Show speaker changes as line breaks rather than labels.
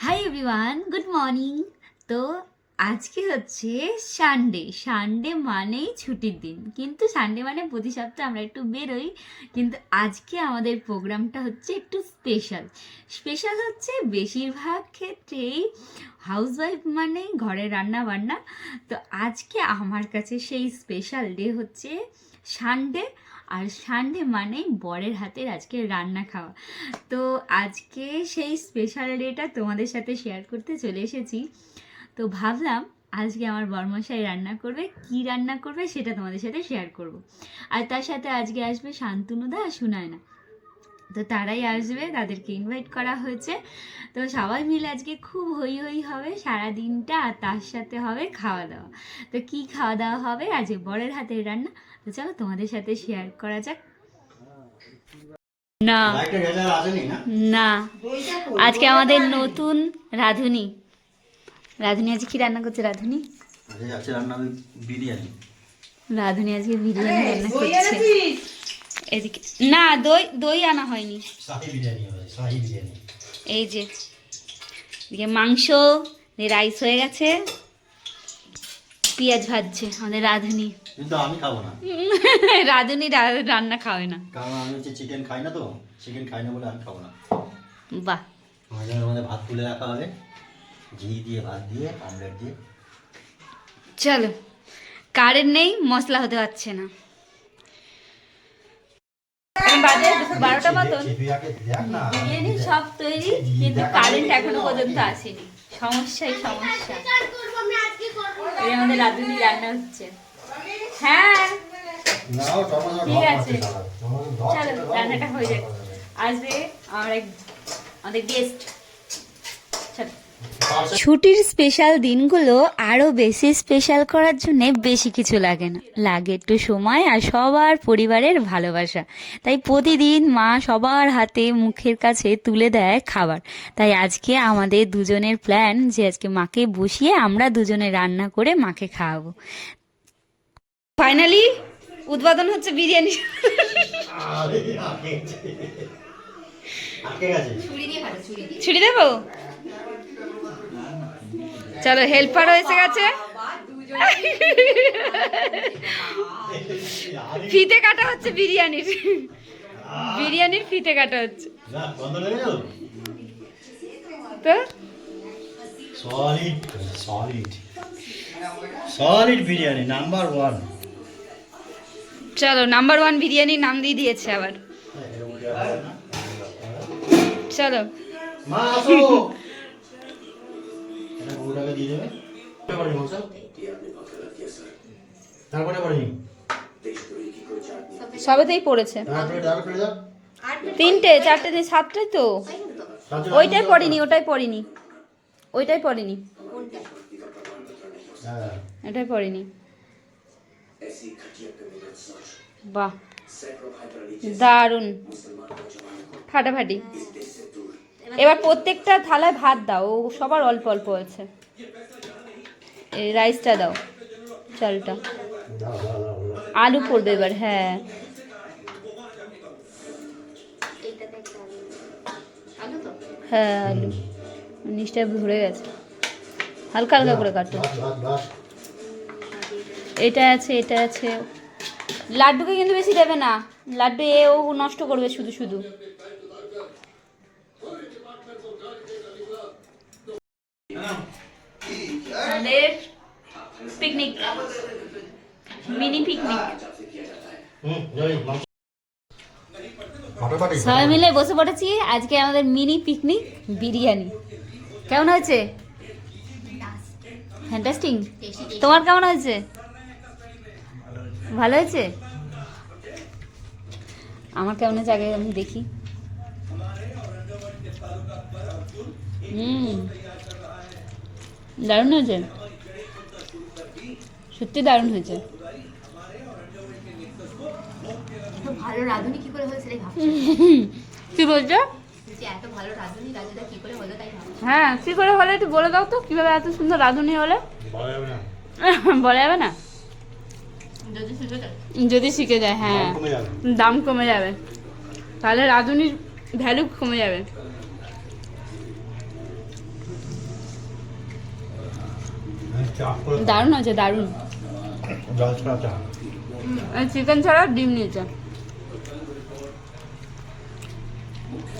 Hi everyone good morning তো আজকে হচ্ছে সানডে সানডে মানেই ছুটির দিন। কিন্তু সানডে মানে প্রতি সপ্তাহে আমরা একটু বেরোই। কিন্তু আজকে আমাদের প্রোগ্রামটা হচ্ছে একটু স্পেশাল স্পেশাল হচ্ছে বেশিরভাগ ক্ষেত্রেই হাউসওয়াইফ মানে ঘরে রান্না বান্না তো আজকে আমার কাছে সেই স্পেশাল ডে হচ্ছে সানডে আর সানডে মানে বরের হাতের আজকে রান্না খাওয়া। তো আজকে সেই স্পেশাল ডেটা তোমাদের সাথে শেয়ার করতে চলে এসেছি। তো ভাবলাম আজকে আমার বর্মশাই রান্না করবে, কি রান্না করবে সেটা তোমাদের সাথে শেয়ার করব। আর তার সাথে আজকে আসবে শান্তনুদা আর সুনয়না। তো তারাই আসবে তাদেরকে ইনভাইট করা হয়েছে। তো সবাই মিলে আজকে খুব হই হই হবে সারা দিনটা আর তার সাথে হবে খাওয়া দাওয়া। তো কি খাওয়া দাওয়া হবে? আজকে বরের হাতের রান্না। তো চলো তোমাদের সাথে শেয়ার করা যাক। না
না?
আজকে আমাদের নতুন রাধুনি। রাধুনি আজকে কি রান্না করছে রাধুনি?
আজকে আছে বিরিয়ানি।
রাধুনি আজকে বিরিয়ানি রান্না করছে। এদিকে। না দই দই আনা হয়নি। এই যে এদিকে মাংস রাইস হয়ে গেছে। পেঁয়াজ ভাজছে আমাদের রাঁধুনি।
কিন্তু আমি খাব না।
রাধুনি রান্না খাওয়ায় না।
কারণ আমি হচ্ছে চিকেন খাই না তো চিকেন খাই না বলে আমি খাব না।
বাহ।
মাঝে মাঝে ভাত তুলে রাখা হবে। ঘি দিয়ে ভাত দিয়ে অমলেট দিয়ে।
চলো কারেন্ট নেই মশলা হতে পারছে না। বাজে দুপুর বারোটা মতন। বিরিয়ানি সব তৈরি কিন্তু কারেন্ট এখনও পর্যন্ত আসেনি। সমস্যাই সমস্যা। এই আমাদের রাধুনি রান্না হচ্ছে। হ্যাঁ। ঠিক আছে। চলো রান্নাটা হয়ে যাক। আসবে আমার এক আমাদের গেস্ট চলো। ছুটির স্পেশাল দিনগুলো আরও বেশি স্পেশাল করার জন্য বেশি কিছু লাগে না। লাগে একটু সময় আর সবার পরিবারের ভালোবাসা। তাই প্রতিদিন মা সবার হাতে মুখের কাছে তুলে দেয় খাবার। তাই আজকে আমাদের দুজনের প্ল্যান যে আজকে মাকে বসিয়ে আমরা দুজনে রান্না করে মাকে খাওয়াবো। ফাইনালি উদ্বোধন হচ্ছে বিরিয়ানি। ছুটি দেবো? চলো হেল্পারও এসে গেছে। ফিতে কাটা হচ্ছে বিরিয়ানির। বিরিয়ানির ফিতে কাটা হচ্ছে। তো?
Solid solid. Solid biryani number one.
চলো নাম্বার ওয়ান বিরিয়ানি নাম দিয়ে দিয়েছে আবার। চলো।
মা আসো। এটা গরুটাকে দিয়ে দেবে। মাংস তারপরে
সবেতেই পড়েছে। তিনটে চারটে সাতটাই তো। ওইটাই পড়িনি ওটাই পড়িনি। ওইটাই পড়িনি।
হ্যাঁ।
এটাই পড়িনি। বাহ। দারুণ। ফাটাফাটি। এবার প্রত্যেকটা থালায় ভাত দাও, ও সবার অল্প অল্প আছে রাইসটা দাও, চালটা। আলু পড়বে এবার হ্যাঁ। হ্যাঁ আলু। নিচটা গেছে। হালকা হালকা করে কাটো। এটা আছে এটা আছে। লাড্ডুকে কিন্তু বেশি দেবে না। লাড্ডু এ ও নষ্ট করবে শুধু শুধু। আমাদের পিকনিক মিনি পিকনিক সবাই মিলে বসে পড়েছি আজকে আমাদের মিনি পিকনিক বিরিয়ানি। কেমন হয়েছে? ফ্যান্টাস্টিং তোমার কেমন হয়েছে? ভালো হয়েছে? আমার কেমন হয়েছে আগে আমি দেখি। হুম। দারুণ হয়েছে? সত্যি দারুণ হয়েছে।
ভালো রাঁধুনি কি করে হলো
কি বলছো?
যে এত ভালো রাঁধুনি রাজুদা কি করে হলো তাই ভাবছি।
হ্যাঁ কি করে হলে একটু বলে দাও তো কীভাবে এত সুন্দর রাঁধুনি হলে?
বলা যাবে না।
যদি
শিখে যায়। হ্যাঁ।
দাম কমে যাবে।
তাহলে রাঁধুনির ভ্যালু কমে যাবে
চা করে
দারুণ আছে দারুণ। চিকেন ছাড়া ডিম নিয়েছে